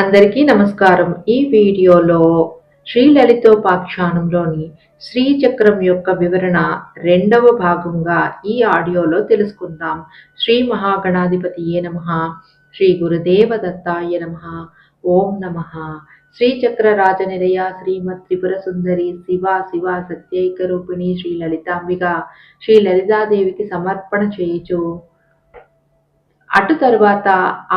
అందరికీ నమస్కారం. ఈ వీడియోలో శ్రీ లలితోపాఖ్యానంలోని శ్రీచక్రం యొక్క వివరణ రెండవ భాగంగా ఈ ఆడియోలో తెలుసుకుందాం. శ్రీ మహాగణాధిపతి ఏ నమ? శ్రీ గురుదేవ దత్తాయ నమ? ఓం నమ. శ్రీచక్ర రాజనిలయ శ్రీమత్ త్రిపుర సుందరి శివ శివ సత్యైక రూపిణి శ్రీ లలితాంబిక. శ్రీ లలితాదేవికి సమర్పణ చేయుచు. అటు తరువాత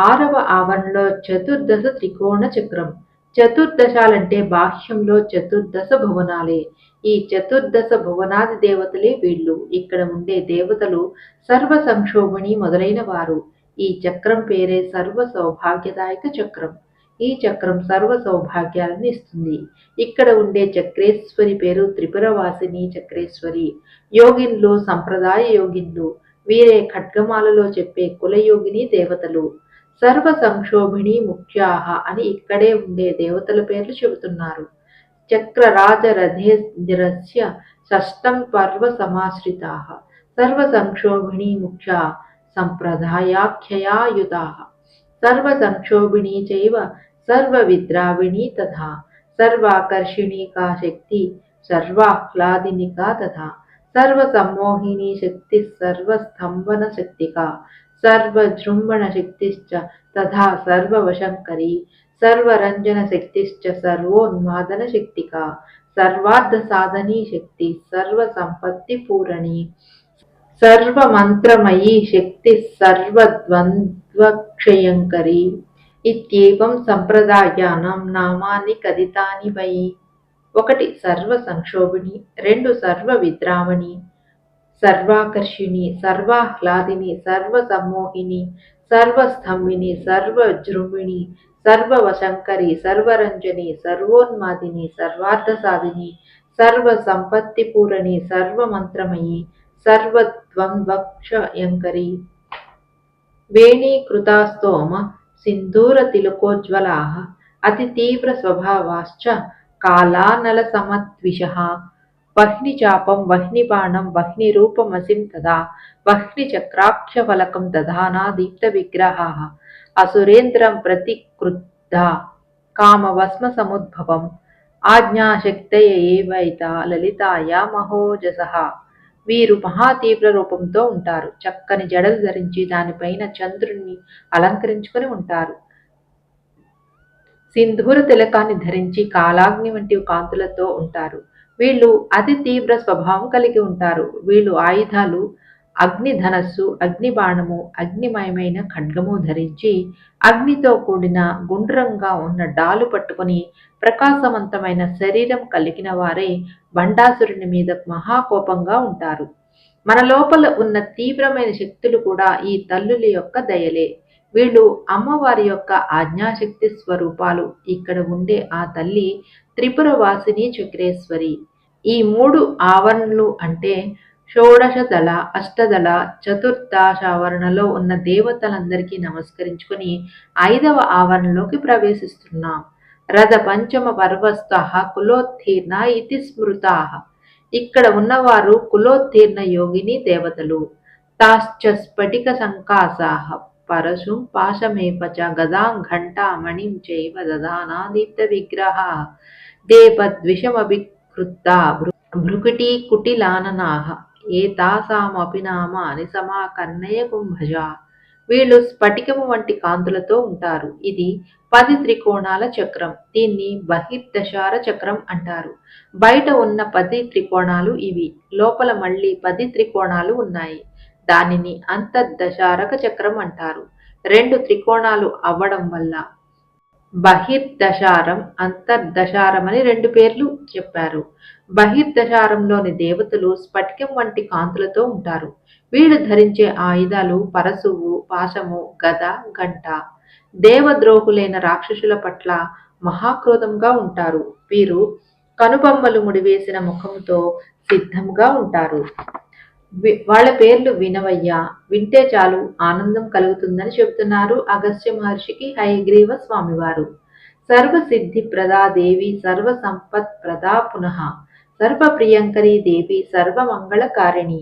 ఆరవ ఆవరణలో చతుర్దశ త్రికోణ చక్రం. చతుర్దశాలంటే బాహ్యంలో చతుర్దశ భువనాలే. ఈ చతుర్దశ భువనాది దేవతలే వీళ్ళు. ఇక్కడ ఉండే దేవతలు సర్వ సంక్షోభణి మొదలైన వారు ఈ చక్రం పేరే సర్వ సౌభాగ్యదాయక చక్రం. ఈ చక్రం సర్వ సౌభాగ్యాలను ఇస్తుంది. ఇక్కడ ఉండే చక్రేశ్వరి పేరు త్రిపురవాసిని చక్రేశ్వరి. యోగిన్లు సంప్రదాయ యోగిన్లు. వీరే ఖడ్గమాలలో చెప్పే కులయోగిని దేవతలు. సర్వ సంక్షోభిణి ముఖ్యాహ అని ఇక్కడే ఉండే దేవతల పేర్లు చెబుతున్నారు. చక్ర చక్రరాజరథేరస్య షష్టం పర్వ సమాశ్రితా. సర్వ సంక్షోభిణి ముఖ్య సంప్రదాయాఖ్యయాయుతా సర్వ సంక్షోభిణి చైవ సర్వ విద్రావిణి తథా. సర్వాకర్షిణీకా శక్తి సర్వాహ్లాదిని కా తథా. సర్వసమ్మోహిని శక్తి సర్వస్తంభన శక్తికా సర్వజృంభణ శక్తిశ్చ తథా సర్వవశంకరి సర్వరంజన శక్తిశ్చ సర్వోన్మాదన శక్తికా సర్వార్థ సాధనీ శక్తి సర్వ సంపత్తి పూరణి సర్వమంత్రమయీ శక్తి సర్వద్వంద్వక్షయంకరి ఇత్యేవం సంప్రదాయానం నామాని కథితాని వై ఒకటి సర్వ సంక్షోభిణి రెండు సర్వ విద్రావణి సర్వాకర్షిణి సర్వాహ్లాదిని సర్వ సమ్మోహిని సర్వస్తంభిని సర్వజృంభిణి సర్వవశంకరి సర్వరంజని సర్వోన్మాదిని సర్వార్థ సాధిని సర్వ సంపత్తి పూరణి సర్వమంత్రమయి సర్వద్వంద్వక్షయంకరి వేణీకృతాస్తోమ సింధూర తిలకోజ్వలా అతి తీవ్ర స్వభావాశ్చ కాలానల సమద్విష వహ్ని చాపం వహ్ని బాణం వహ్ని రూపమసిం తదా వహ్నిచక్రాఖ్యఫలకం దధానా దీప్తవిగ్రహాः అసురేంద్రం ప్రతి ప్రతిక్రుద్ధా కామవస్మసముద్భవం ఆజ్ఞాశక్తయ ఏవైత లలితాయ మహోజస వీరు మహాతీవ్ర రూపంతో ఉంటారు। చక్కని జడలు ధరించి దానిపైన చంద్రుణ్ణి అలంకరించుకొని ఉంటారు। సింధూర తిలకాన్ని ధరించి కాలాగ్ని వంటి కాంతులతో ఉంటారు. వీళ్ళు అతి తీవ్ర స్వభావం కలిగి ఉంటారు. వీళ్ళు ఆయుధాలు అగ్ని ధనస్సు అగ్ని బాణము అగ్నిమయమైన ఖడ్గము ధరించి అగ్నితో కూడిన గుండ్రంగా ఉన్న డాలు పట్టుకొని ప్రకాశవంతమైన శరీరం కలిగిన వారే బండాసురుని మీద మహాకోపంగా ఉంటారు. మన లోపల ఉన్న తీవ్రమైన శక్తులు కూడా ఈ తల్లుల యొక్క దయలే. వీళ్ళు అమ్మవారి యొక్క ఆజ్ఞాశక్తి స్వరూపాలు. ఇక్కడ ఉండే ఆ తల్లి త్రిపురవాసిని చక్రేశ్వరి. ఈ మూడు ఆవరణలు అంటే షోడశదళ అష్టదళ చతుర్దాశావరణలో ఉన్న దేవతలందరికీ నమస్కరించుకొని ఐదవ ఆవరణలోకి ప్రవేశిస్తున్నాం. రథ పంచమ పర్వస్థ కులోత్తీర్ణ ఇతి స్మృతా. ఇక్కడ ఉన్నవారు కులోత్తీర్ణ యోగిని దేవతలు. తాశ్చ స్ఫటిక సంకాసాహ పరశుం పాశమేపచ గదాం ఘంటా మణిం చైవ దదానా దీప్త విగ్రహ. దేపద్విషమభికృత్తా భృకుటీ కుటిలాననాహ ఏతాసామపి నామాని సమాకర్ణయ కుంభజ. వీళ్ళు స్ఫటికము వంటి కాంతులతో ఉంటారు. ఇది పది త్రికోణాల చక్రం. దీన్ని బహిర్దశార చక్రం అంటారు. బయట ఉన్న పది త్రికోణాలు ఇవి. లోపల మళ్ళీ పది త్రికోణాలు ఉన్నాయి. దానిని అంతర్దశారక చక్రం అంటారు. రెండు త్రికోణాలు అవ్వడం వల్ల బహిర్దశారం అంతర్దశారం అని రెండు పేర్లు చెప్పారు. బహిర్దశారంలోని దేవతలు స్ఫటికం వంటి కాంతులతో ఉంటారు. వీళ్ళు ధరించే ఆయుధాలు పరశువు పాశము గద గంట. దేవద్రోహులైన రాక్షసుల పట్ల మహాక్రోధంగా ఉంటారు. వీరు కనుబొమ్మలు ముడివేసిన ముఖముతో సిద్ధంగా ఉంటారు. వాళ్ళ పేర్లు వినవయ్యా. వింటే చాలు ఆనందం కలుగుతుందని చెబుతున్నారు అగస్త్య మహర్షికి హయగ్రీవ స్వామివారు. సర్వసిద్ధి ప్రదా దేవి సర్వ సంపత్ ప్రదా పునః. సర్వ ప్రియంకరీ దేవి సర్వమంగళకారిణి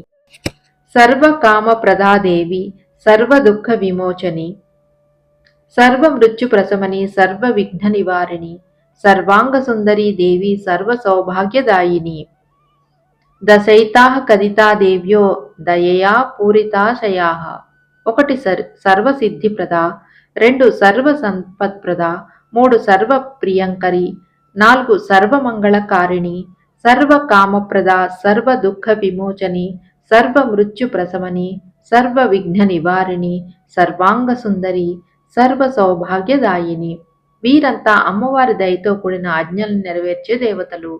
సర్వ కామ ప్రదా దేవి సర్వ దుఃఖ విమోచని. సర్వ మృత్యు ప్రసమని సర్వ విఘ్న నివారిణి. సర్వాంగ సుందరి దేవి సర్వ సౌభాగ్యదాయిని. దశైతాః కదితా దేవ్యో దయయా పూరితాశయాః ఒకటి సర్ సర్వసిద్ధిప్రద రెండు సర్వ సంపత్ప్రద మూడు సర్వ ప్రియంకరి నాలుగు సర్వమంగళకారిణి సర్వ కామప్రద సర్వ దుఃఖ విమోచని సర్వ మృత్యు ప్రశమని సర్వ విఘ్న నివారిణి సర్వాంగ సుందరి సర్వ సౌభాగ్యదాయిని వీరంతా అమ్మవారి దయతో కూడిన ఆజ్ఞలను నెరవేర్చే దేవతలు.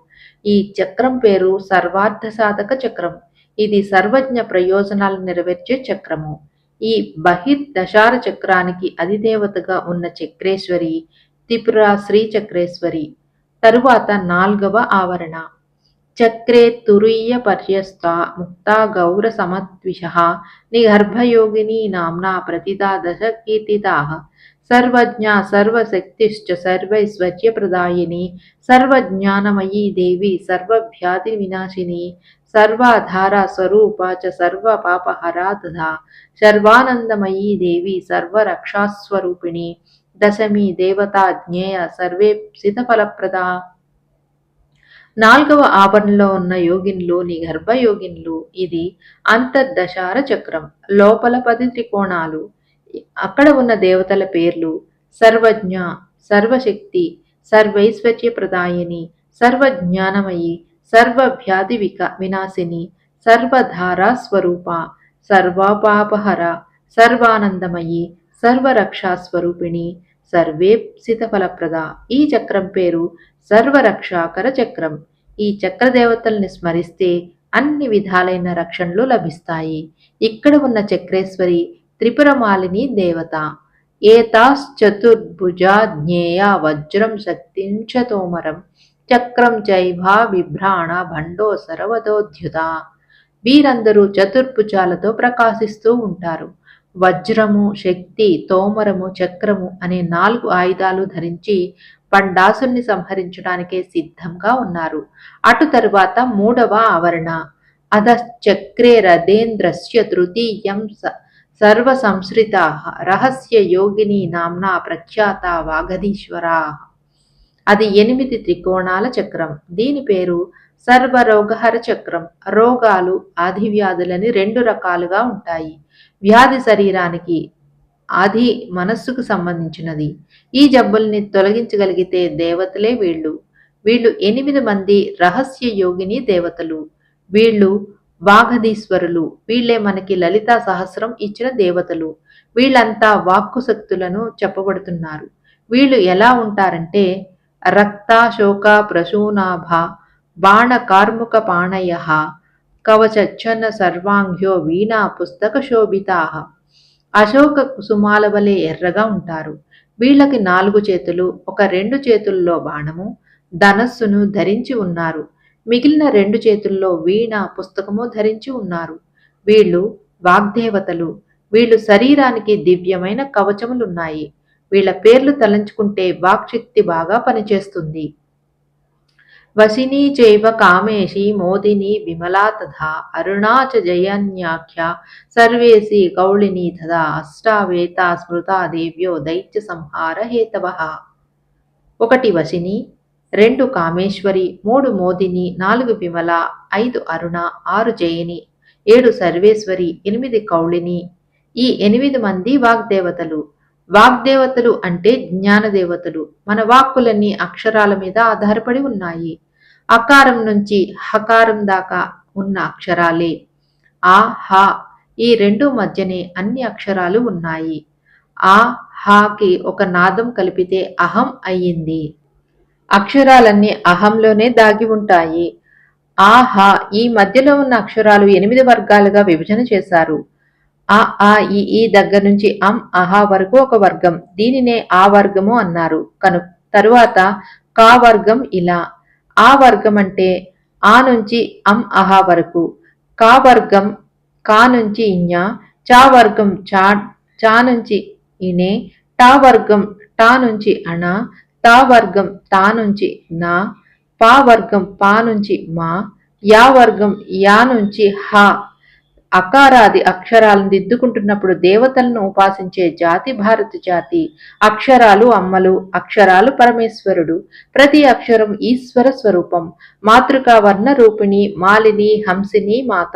ఈ చక్రం పేరు సర్వార్థ సాధక చక్రం. ఇది సర్వజ్ఞ ప్రయోజనాలు నెరవేర్చే చక్రము. ఈ బహిర్దశార చక్రానికి అధిదేవతగా ఉన్న చక్రేశ్వరి త్రిపుర శ్రీ చక్రేశ్వరి. తరువాత నాల్గవ ఆవరణ. చక్రే తురీయ పర్యస్త ముక్తా గౌర సమద్విష నిగర్భయోగిని నామ్నా ప్రతిదా దశ కీర్తిదాహ సర్వజ్ఞ సర్వశక్తిశ్చ సర్వైశ్వర్యప్రదాయిని సర్వజ్ఞానమయీ దేవి సర్వవ్యాధి వినాశిని సర్వాధార స్వరూప చ సర్వ పాపహరా తథా సర్వానందమయీ దేవి సర్వరక్షాస్వరూపిణి దశమి దేవతా జ్ఞేయ సర్వేప్సితఫలప్రదా నాల్గవ ఆవరణలో ఉన్న యోగిన్లు నీ గర్భయోగిన్లు ఇది అంతర్దశార చక్రం లోపల పది త్రికోణాలు. అక్కడ ఉన్న దేవతల పేర్లు సర్వజ్ఞ సర్వశక్తి సర్వైశ్వర్య ప్రదాయిని సర్వజ్ఞానమయి సర్వవ్యాధి విక వినాశిని సర్వధారా స్వరూప సర్వపాపహర సర్వానందమయి సర్వరక్షాస్వరూపిణి స్వరూపిణి ఈ చక్రం పేరు సర్వరక్షాకర చక్రం. ఈ చక్రదేవతల్ని స్మరిస్తే అన్ని విధాలైన రక్షణలు లభిస్తాయి. ఇక్కడ ఉన్న చక్రేశ్వరి త్రిపురమాలిని దేవత. ఏతాశ్చతుర్భుజా జ్ఞేయ వజ్రం శక్తించ తోమరం. చక్రం జైభా బిభ్రాణ భండో సర్వదోద్యుత వీరందరూ చతుర్భుజాలతో ప్రకాశిస్తూ ఉంటారు. వజ్రము శక్తి తోమరము చక్రము అనే నాలుగు ఆయుధాలు ధరించి పండాసుని సంహరించడానికే సిద్ధంగా ఉన్నారు. అటు తరువాత మూడవ ఆవరణ. అధశ్చక్రే రథేంద్రస్య తృతీయం స సంశ్రిత రహస్య యోగిని నామ్నా ప్రఖ్యాత వాగధీశ్వరా అది ఎనిమిది త్రికోణాల చక్రం. దీని పేరు సర్వరోగహర చక్రం. రోగాలు ఆదివ్యాధులని రెండు రకాలుగా ఉంటాయి. వ్యాధి శరీరానికి ఆది మనస్సుకు సంబంధించినది. ఈ జబ్బుల్ని తొలగించగలిగితే దేవతలే వీళ్ళు. వీళ్ళు ఎనిమిది మంది రహస్య యోగిని దేవతలు. వీళ్ళు వాఘధీశ్వరులు వీళ్ళే మనకి లలితా సహస్రం ఇచ్చిన దేవతలు. వీళ్ళంతా వాక్కు శక్తులను చెప్పబడుతున్నారు వీళ్ళు ఎలా ఉంటారంటే రక్త శోక ప్రసూనాభ బాణ కార్ముక పాణయ కవచచ్చన్న సర్వాంగ్యో వీణా పుస్తక శోభితా. అశోక కుసుమాల వలె ఎర్రగా ఉంటారు. వీళ్ళకి నాలుగు చేతులు ఒక రెండు చేతుల్లో బాణము ధనస్సును ధరించి ఉన్నారు. మిగిలిన రెండు చేతుల్లో వీణ పుస్తకము ధరించి ఉన్నారు. వీళ్ళు వాగ్దేవతలు. వీళ్ళు శరీరానికి దివ్యమైన కవచములున్నాయి. వీళ్ళ పేర్లు తలంచుకుంటే వాక్శక్తి బాగా పనిచేస్తుంది. వసినీ చైవ కామేషి మోదిని విమలా తథా అరుణాచ జయన్యాఖ్య సర్వేసి కౌళిని తథా అష్టావేత స్మృతా దేవ్యో దైత్య సంహార హేతవ. ఒకటి వసిని రెండు కామేశ్వరి మూడు మోదిని నాలుగు విమల ఐదు అరుణ ఆరు జయని ఏడు సర్వేశ్వరి ఎనిమిది కౌళిని. ఈ ఎనిమిది మంది వాగ్దేవతలు. వాగ్దేవతలు అంటే జ్ఞానదేవతలు. మన వాక్కులన్నీ అక్షరాల మీద ఆధారపడి ఉన్నాయి. అకారం నుంచి హకారం దాకా ఉన్న అక్షరాలే. ఆ హ ఈ రెండు మధ్యనే అన్ని అక్షరాలు ఉన్నాయి. ఆ హాకి ఒక నాదం కలిపితే అహం అయ్యింది. అక్షరాలన్నీ అహంలోనే దాగి ఉంటాయి. ఆహా ఈ మధ్యలో ఉన్న అక్షరాలు ఎనిమిది వర్గాలుగా విభజన చేశారు. ఆ ఆ ఈ ఈ దగ్గర నుంచి అం అహా వరకు ఒక వర్గం. దీనినే ఆ వర్గము అన్నారు. కను తరువాత కా వర్గం ఇలా. ఆ వర్గం అంటే ఆ నుంచి అం అహా వరకు. కా వర్గం కా నుంచి ఇన్యా చా వర్గం చా చా నుంచి ఇనే టా వర్గం టా నుంచి అణ తా వర్గం తా నుంచి నా పా వర్గం పా నుంచి మా యా వర్గం యా నుంచి హ. అకారాది అక్షరాలను దిద్దుకుంటున్నప్పుడు దేవతలను ఉపాసించే జాతి భారత జాతి. అక్షరాలు అమ్మలు అక్షరాలు పరమేశ్వరుడు. ప్రతి అక్షరం ఈశ్వర స్వరూపం. మాతృక వర్ణ రూపిణి మాలిని హంసిని మాత.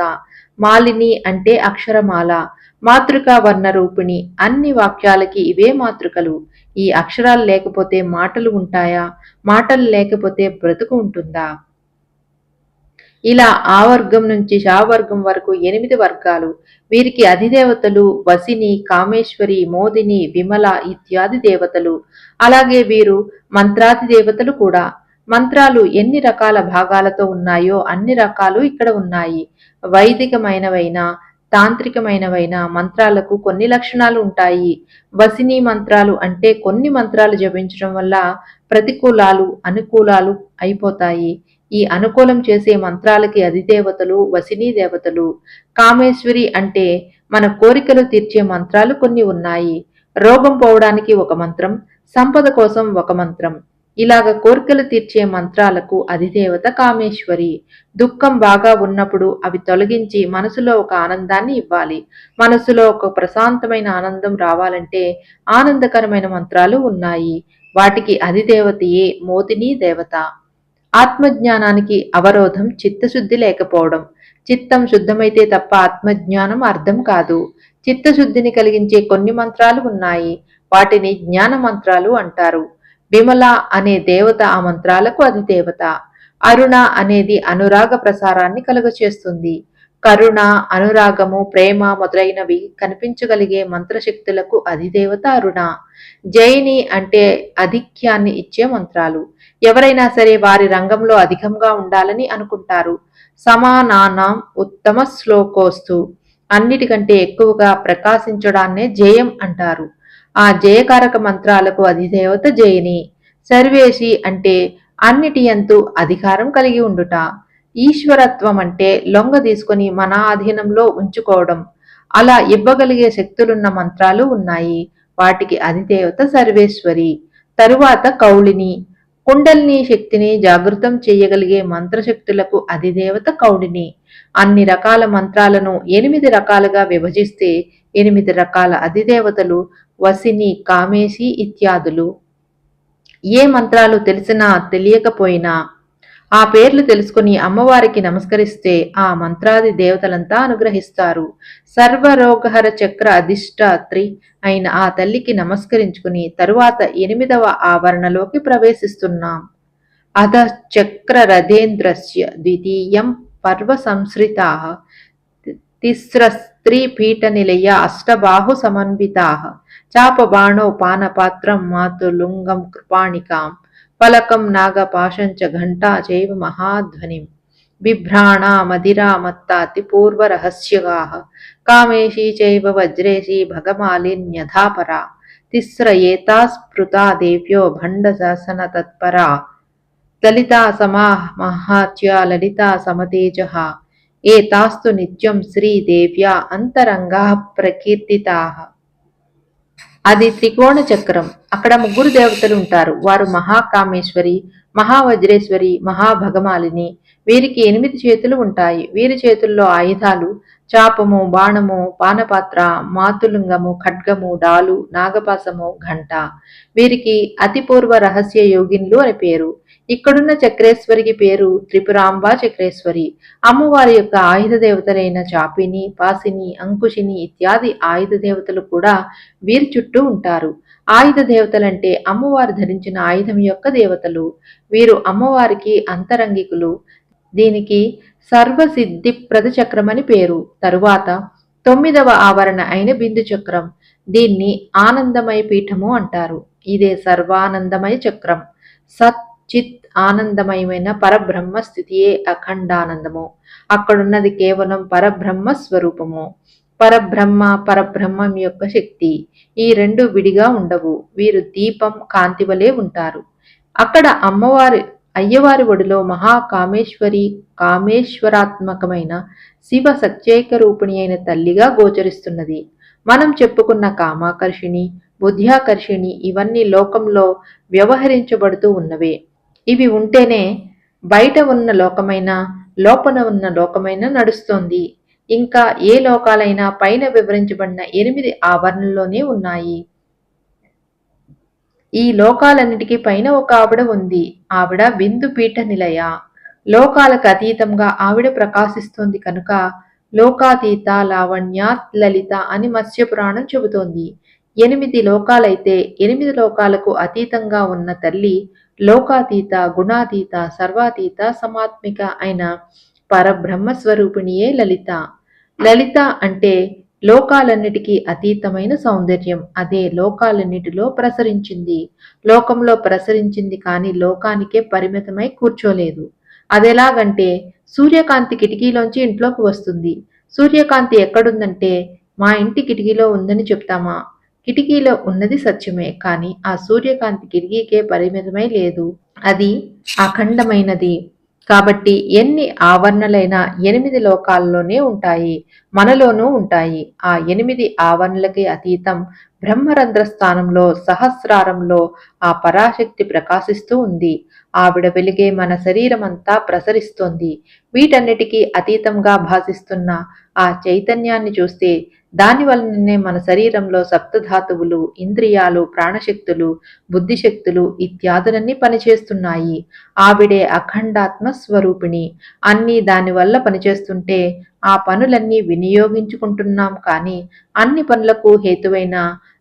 మాలిని అంటే అక్షరమాల. మాతృక వర్ణ రూపిణి. అన్ని వాక్యాలకి ఇవే మాతృకలు. ఈ అక్షరాలు లేకపోతే మాటలు ఉంటాయా? మాటలు లేకపోతే బ్రతుకు ఉంటుందా? ఇలా ఆ వర్గం నుంచి షా వర్గం వరకు ఎనిమిది వర్గాలు. వీరికి అధిదేవతలు వసిని కామేశ్వరి మోదిని విమల ఇత్యాది దేవతలు. అలాగే వీరు మంత్రాది దేవతలు కూడా. మంత్రాలు ఎన్ని రకాల భాగాలతో ఉన్నాయో అన్ని రకాలు ఇక్కడ ఉన్నాయి. వైదికమైనవైనా తాంత్రికమైనవైన మంత్రాలకు కొన్ని లక్షణాలు ఉంటాయి. వసిని మంత్రాలు అంటే కొన్ని మంత్రాలు జపించడం వల్ల ప్రతికూలాలు అనుకూలాలు అయిపోతాయి. ఈ అనుకూలం చేసే మంత్రాలకి అధిదేవతలు వసినీ దేవతలు. కామేశ్వరి అంటే మన కోరికలు తీర్చే మంత్రాలు కొన్ని ఉన్నాయి. రోగం పోవడానికి ఒక మంత్రం సంపద కోసం ఒక మంత్రం. ఇలాగ కోరికలు తీర్చే మంత్రాలకు అధిదేవత కామేశ్వరి. దుఃఖం బాగా ఉన్నప్పుడు అవి తొలగించి మనసులో ఒక ఆనందాన్ని ఇవ్వాలి. మనసులో ఒక ప్రశాంతమైన ఆనందం రావాలంటే ఆనందకరమైన మంత్రాలు ఉన్నాయి. వాటికి అధిదేవతయే మోదిని దేవత. ఆత్మజ్ఞానానికి అవరోధం చిత్తశుద్ధి లేకపోవడం. చిత్తం శుద్ధమైతే తప్ప ఆత్మజ్ఞానం అర్థం కాదు. చిత్తశుద్ధిని కలిగించే కొన్ని మంత్రాలు ఉన్నాయి. వాటిని జ్ఞాన మంత్రాలు అంటారు. విమల అనే దేవత ఆ మంత్రాలకు అది దేవత అరుణ అనేది అనురాగ ప్రసారాన్ని కలుగచేస్తుంది. కరుణ అనురాగము ప్రేమ మొదలైనవి కనిపించగలిగే మంత్రశక్తులకు అధిదేవత అరుణ. జైని అంటే అధిక్యాన్ని ఇచ్చే మంత్రాలు. ఎవరైనా సరే వారి రంగంలో అధికంగా ఉండాలని అనుకుంటారు. సమానానం ఉత్తమ శ్లోకోస్తు. అన్నిటికంటే ఎక్కువగా ప్రకాశించడాన్నే జయం అంటారు. ఆ జయకారక మంత్రాలకు అధిదేవత జయని. సర్వేశి అంటే అన్నిటి ఎంతు అధికారం కలిగి ఉండుట. ఈశ్వరత్వం అంటే లొంగ తీసుకుని మన ఆధీనంలో ఉంచుకోవడం. అలా ఇవ్వగలిగే శక్తులున్న మంత్రాలు ఉన్నాయి. వాటికి అధిదేవత సర్వేశ్వరి. తరువాత కౌళిని. కుండలిని శక్తిని జాగృతం చేయగలిగే మంత్రశక్తులకు అధిదేవత కౌడిని అన్ని రకాల మంత్రాలను ఎనిమిది రకాలుగా విభజిస్తే ఎనిమిది రకాల అధిదేవతలు వసిని కామేశి ఇత్యాదులు. ఏ మంత్రాలు తెలిసినా తెలియకపోయినా ఆ పేర్లు తెలుసుకుని అమ్మవారికి నమస్కరిస్తే ఆ మంత్రాది దేవతలంతా అనుగ్రహిస్తారు. సర్వరోగహర చక్ర అధిష్టాత్రి అయిన ఆ తల్లికి నమస్కరించుకుని తరువాత ఎనిమిదవ ఆవరణలోకి ప్రవేశిస్తున్నాం. అధ చక్ర రథేంద్రస్య ద్వితీయం पर्वसंसृताः तिस्रस्त्रीपीठनिलया अष्टबाहुसमन्विताः चापबाणौ पानपात्रं मातुलुङ्गं कृपाणिकां फलकं नागपाशं च घण्टा चैव मदिरा बिभ्राणामधिरामत्तातिपूर्वरहस्यगाः कामेशी चैव वज्रेशी भगमालिन्यधापरा, तिस्र एता स्फृता देव्यो भण्डशासनतत्परा లలితా సమా మహాత్యా లలితా ఏ ఏతాస్తు నిత్యం శ్రీదేవ్యా అంతరంగా ప్రకీర్తితా. అది త్రికోణ చక్రం. అక్కడ ముగ్గురు దేవతలు ఉంటారు. వారు మహాకామేశ్వరి మహావజ్రేశ్వరి మహాభగమాలిని. వీరికి ఎనిమిది చేతులు ఉంటాయి. వీరి చేతుల్లో ఆయుధాలు చాపము బాణము పానపాత్ర మాతులింగము ఖడ్గము డాలు నాగపాసము ఘంట. వీరికి అతిపూర్వ రహస్య యోగిన్లు అని పేరు. ఇక్కడున్న చక్రేశ్వరికి పేరు త్రిపురాంబ చక్రేశ్వరి. అమ్మవారి యొక్క ఆయుధ దేవతలైన చాపిని పాసిని అంకుశిని ఇత్యాది ఆయుధ దేవతలు కూడా వీరి చుట్టూ ఉంటారు. ఆయుధ దేవతలంటే అమ్మవారు ధరించిన ఆయుధం యొక్క దేవతలు. వీరు అమ్మవారికి అంతరంగికులు. దీనికి సర్వసిద్ధిప్రద చక్రం అని పేరు. తరువాత తొమ్మిదవ ఆవరణ అయిన బిందు చక్రం. దీన్ని ఆనందమయ పీఠము అంటారు. ఇదే సర్వానందమయ చక్రం. సత్ చిత్ ఆనందమయమైన పరబ్రహ్మ స్థితియే అఖండానందము. అక్కడున్నది కేవలం పరబ్రహ్మ స్వరూపము. పరబ్రహ్మ పరబ్రహ్మం యొక్క శక్తి ఈ రెండు విడిగా ఉండవు. వీరు దీపం కాంతి వలె ఉంటారు. అక్కడ అమ్మవారి అయ్యవారి ఒడిలో మహాకామేశ్వరి కామేశ్వరాత్మకమైన శివ సత్యైక రూపిణి అయిన తల్లిగా గోచరిస్తున్నది. మనం చెప్పుకున్న కామాకర్షిణి బుద్ధ్యాకర్షిణి ఇవన్నీ లోకంలో వ్యవహరించబడుతూ ఉన్నవే. ఇవి ఉంటేనే బయట ఉన్న లోకమైన లోపల ఉన్న లోకమైన నడుస్తోంది. ఇంకా ఏ లోకాలైనా పైన వివరించబడిన ఎనిమిది ఆవరణల్లోనే ఉన్నాయి. ఈ లోకాలన్నిటికీ పైన ఒక ఆవిడ ఉంది. ఆవిడ బిందు పీఠ నిలయ. లోకాలకు అతీతంగా ఆవిడ ప్రకాశిస్తోంది కనుక లోకాతీత లావణ్యాత్ లలిత అని మత్స్య పురాణం చెబుతోంది. ఎనిమిది లోకాలైతే ఎనిమిది లోకాలకు అతీతంగా ఉన్న తల్లి లోకాతీత గుణాతీత సర్వాతీత సమాత్మిక అయిన పరబ్రహ్మ స్వరూపిణియే లలిత. లలిత అంటే లోకాలన్నిటికీ అతీతమైన సౌందర్యం. అదే లోకాలన్నిటిలో ప్రసరించింది. లోకంలో ప్రసరించింది కానీ లోకానికే పరిమితమై కూర్చోలేదు. అదెలాగంటే సూర్యకాంతి కిటికీలోంచి ఇంట్లోకి వస్తుంది. సూర్యకాంతి ఎక్కడుందంటే మా ఇంటి కిటికీలో ఉందని చెప్తామా? కిటికీలో ఉన్నది సత్యమే కానీ ఆ సూర్యకాంతి కిటికీకే పరిమితమై లేదు. అది అఖండమైనది. కాబట్టి ఎన్ని ఆవరణలైన ఎనిమిది లోకాల్లోనే ఉంటాయి మనలోనూ ఉంటాయి. ఆ ఎనిమిది ఆవరణలకి అతీతం బ్రహ్మరంధ్ర స్థానంలో సహస్రారంలో ఆ పరాశక్తి ప్రకాశిస్తూ ఉంది. ఆవిడ వెలిగే మన శరీరమంతా ప్రసరిస్తోంది. వీటన్నిటికీ అతీతంగా భాసిస్తున్న ఆ చైతన్యాన్ని చూస్తే దానివలననే మన శరీరంలో సప్తధాతువులు ఇంద్రియాలు ప్రాణశక్తులు బుద్ధిశక్తులు ఇత్యాదులన్నీ పనిచేస్తున్నాయి. ఆవిడే అఖండాత్మ స్వరూపిణి. అన్నీ దానివల్ల పనిచేస్తుంటే ఆ పనులన్నీ వినియోగించుకుంటున్నాం కానీ అన్ని పనులకు హేతువైన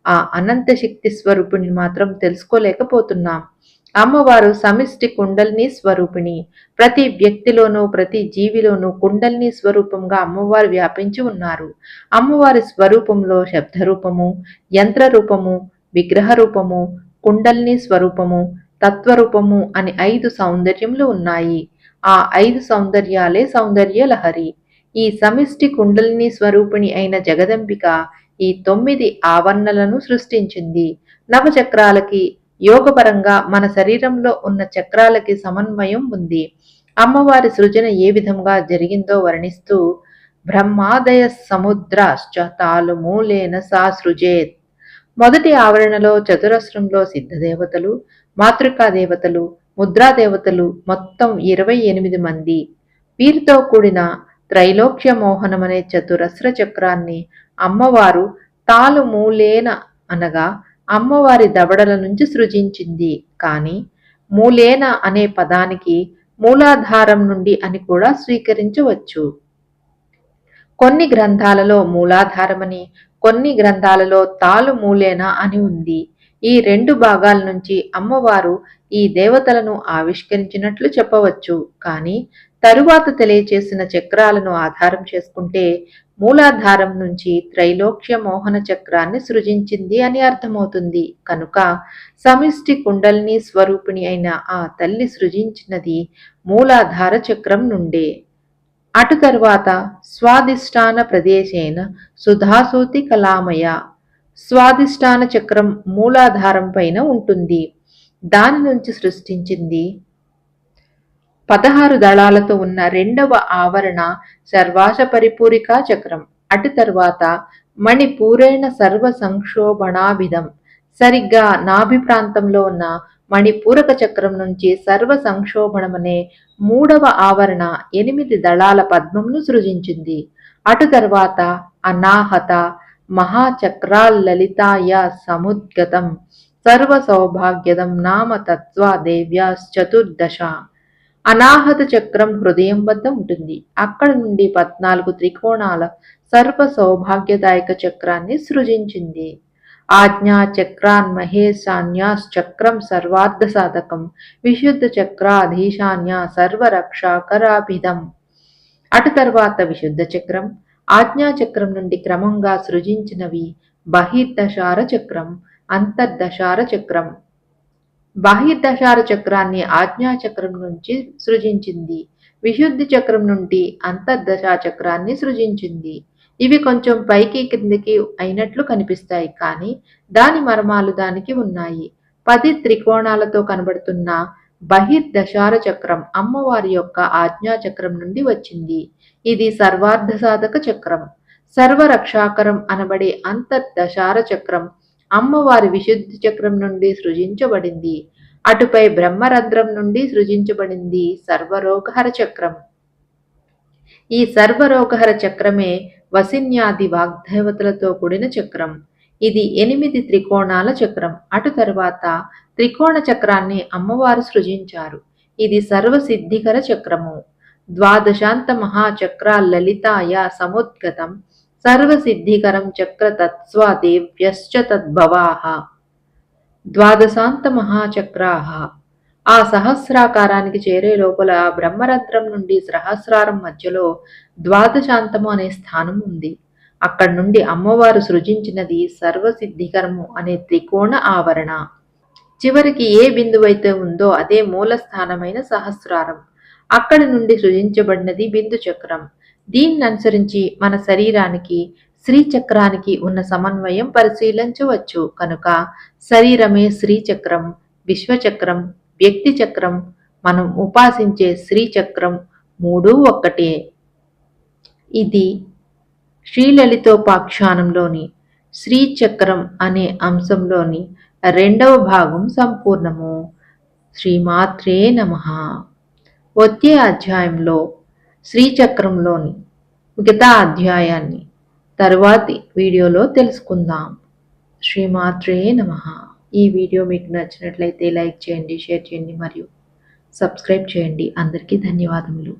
ఆ అనంత శక్తి స్వరూపిణి మాత్రం తెలుసుకోలేకపోతున్నాం. అమ్మవారు సమిష్టి కుండల్ని స్వరూపిణి. ప్రతి వ్యక్తిలోనూ ప్రతి జీవిలోనూ కుండల్ని స్వరూపంగా అమ్మవారు వ్యాపించి ఉన్నారు. అమ్మవారి స్వరూపంలో శబ్దరూపము యంత్ర రూపము విగ్రహ రూపము కుండల్ని స్వరూపము తత్వరూపము అని ఐదు సౌందర్యములు ఉన్నాయి. ఆ ఐదు సౌందర్యాలే సౌందర్య లహరి. ఈ సమిష్టి కుండలిని స్వరూపిణి అయిన జగదంబిక ఈ తొమ్మిది ఆవరణలను సృష్టించింది. నవచక్రాలకి యోగపరంగా మన శరీరంలో ఉన్న చక్రాలకి సమన్వయం ఉంది. అమ్మవారి సృజన ఏ విధంగా జరిగిందో వర్ణిస్తూ బ్రహ్మాదయ సముద్రాశ్చ తాలు మూలేన సా సృజేత్. మొదటి ఆవరణలో చతురస్రంలో సిద్ధదేవతలు మాతృకా దేవతలు ముద్రాదేవతలు మొత్తం ఇరవై ఎనిమిది మంది. వీరితో కూడిన త్రైలోక్య మోహనమనే చతురస్ర చక్రాన్ని అమ్మవారు తాలు మూలేన అనగా అమ్మవారి దవడల నుంచి సృజించింది. కానీ మూలేన అనే పదానికి మూలాధారం నుండి అని కూడా స్వీకరించవచ్చు. కొన్ని గ్రంథాలలో మూలాధారమని కొన్ని గ్రంథాలలో తాలు మూలేన అని ఉంది. ఈ రెండు భాగాల నుంచి అమ్మవారు ఈ దేవతలను ఆవిష్కరించినట్లు చెప్పవచ్చు. కానీ తరువాత తెలియచేసిన చక్రాలను ఆధారం చేసుకుంటే మూలాధారం నుంచి త్రైలోక్య మోహన చక్రాన్ని సృజించింది అని అర్థమవుతుంది. కనుక సమిష్టి కుండల్ని స్వరూపిణి అయిన ఆ తల్లి సృజించినది మూలాధార చక్రం నుండే. అటు తరువాత స్వాదిష్టాన ప్రదేశేన సుధాసూతి కలామయ స్వాదిష్టాన చక్రం మూలాధారం పైన ఉంటుంది. దాని నుంచి సృష్టించింది పదహారు దళాలతో ఉన్న రెండవ ఆవరణ సర్వాస పరిపూరికా చక్రం. అటు తరువాత మణిపూరేణ సర్వ సంక్షోభణాభిధం సరిగ్గా నాభి ప్రాంతంలో ఉన్న మణిపూరక చక్రం నుంచి సర్వ సంక్షోభణమనే మూడవ ఆవరణ ఎనిమిది దళాల పద్మంను సృజించింది. అటు తర్వాత అనాహత మహాచక్రాల్లలితాయ సముద్గతం సర్వ సౌభాగ్యదం నామ తత్వా దేవ్యాశ్చతుర్దశ. అనాహత చక్రం హృదయం వద్ద ఉంటుంది. అక్కడ నుండి పద్నాలుగు త్రికోణాల సర్వ సౌభాగ్యదాయక చక్రాన్ని సృజించింది. ఆజ్ఞా చక్రాన్ మహేశాన్యాశ్చక్రం సర్వార్థ సాధకం. విశుద్ధ చక్రాధీశాన్య సర్వరక్షాకరాభిధం అటు తర్వాత విశుద్ధ చక్రం. ఆజ్ఞాచక్రం నుండి క్రమంగా సృజించినవి బహిర్దశార చక్రం అంతర్దశార చక్రం. బాహ్యదశార చక్రాన్ని ఆజ్ఞాచక్రం నుంచి సృజించింది. విశుద్ధి చక్రం నుండి అంతర్దశా చక్రాన్ని సృజించింది. ఇవి కొంచెం పైకి కిందికి అయినట్లు కనిపిస్తాయి కానీ దాని మర్మాలు దానికి ఉన్నాయి. పది త్రికోణాలతో కనబడుతున్న బహిర్దశార చక్రం అమ్మవారి యొక్క ఆజ్ఞా చక్రం నుండి వచ్చింది. ఇది సర్వార్థ సాధక చక్రం. సర్వరక్షాకరం అనబడే అంతర్దశార చక్రం అమ్మవారి విశుద్ధి చక్రం నుండి సృజించబడింది. అటుపై బ్రహ్మరంధ్రం నుండి సృజించబడింది సర్వరోగహర చక్రం. ఈ సర్వరోగహర చక్రమే వసిన్యాది వాగ్దేవతలతో కూడిన చక్రం. ఇది ఎనిమిది త్రికోణాల చక్రం. అటు తరువాత త్రికోణ చక్రాన్ని అమ్మవారు సృజించారు. ఇది సర్వసిద్ధికర చక్రము. ద్వాదశాంత మహాచక్ర లలితాయ సముద్గతం సర్వసిద్ధికరం చక్ర తత్స్వాదేవ్యశ్చ తద్భవాహ ద్వాదశాంత మహాచక్రాహ ఆ సహస్రాకారానికి చేరే లోపల బ్రహ్మరంధ్రం నుండి సహస్రారం మధ్యలో ద్వాదశాంతము అనే స్థానం ఉంది. అక్కడి నుండి అమ్మవారు సృజించినది సర్వసిద్ధికరము అనే త్రికోణ ఆవరణ. చివరికి ఏ బిందువైతే ఉందో అదే మూల స్థానమైన సహస్రారం. అక్కడి నుండి సృజించబడినది బిందు చక్రం దీన్ని అనుసరించి మన శరీరానికి శ్రీచక్రానికి ఉన్న సమన్వయం పరిశీలించవచ్చు. కనుక శరీరమే శ్రీచక్రం విశ్వచక్రం వ్యక్తి చక్రం మనం ఉపాసించే శ్రీచక్రం మూడు ఒక్కటే. ఇది శ్రీలలితోపాఖ్యానంలోని శ్రీచక్రం అనే అంశంలోని రెండవ భాగం సంపూర్ణము. శ్రీమాత్రే నమ. వచ్చే అధ్యాయంలో శ్రీచక్రంలోని మిగతా అధ్యాయాన్ని తరువాతి వీడియోలో తెలుసుకుందాం. శ్రీమాత్రే నమ. ఈ వీడియో మీకు నచ్చినట్లయితే లైక్ చేయండి షేర్ చేయండి మరియు సబ్స్క్రైబ్ చేయండి. అందరికీ ధన్యవాదములు.